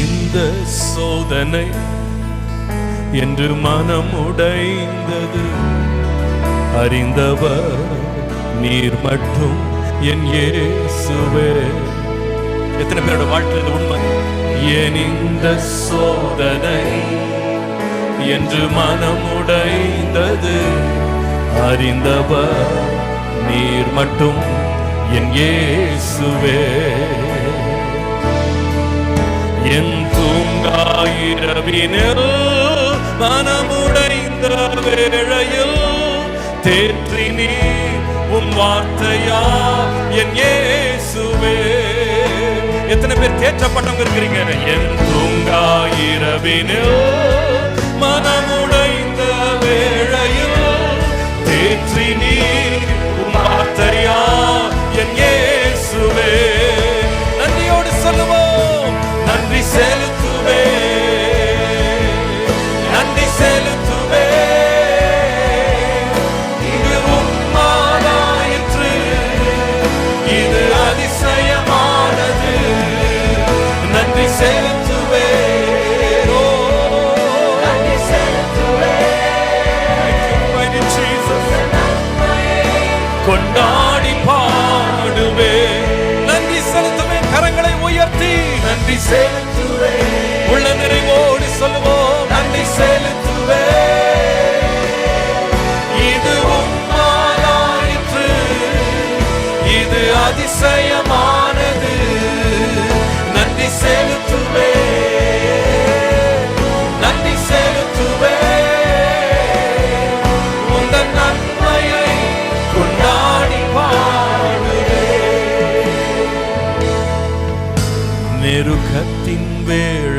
இந்த சோதனை என்று மனம் உடைந்தது அறிந்தவர் நீர் மட்டும் என் இயேசுவே. எத்தனை பேரோட வாழ்க்கையில் உண்மை? ஏன் இந்த சோதனை என்று மனம் உடைந்தது அறிந்தவர் நீர் மட்டும் என் இயேசுவே. என் தூங்காயிரவினில் மனமுடைந்த வேளையில் தேற்றி நீ உன் வார்த்தையா? என் ஏசுவே எத்தனை பேர் தேற்றப்பட்டவங்க இருக்கிறீங்க? என் தூங்காயிரவினில் கொண்டாடி பாடுவே. நன்றி செலுத்துவே கரங்களை உயர்த்தி. நன்றி செலுத்துவே. உள்ள நிறைவோடு சொல்லுவோம் நன்றி செலுத்துவே. இது உம்மாலாயிற்று இது அதிசயமானது മെരുഖത്തിൻ വേഴ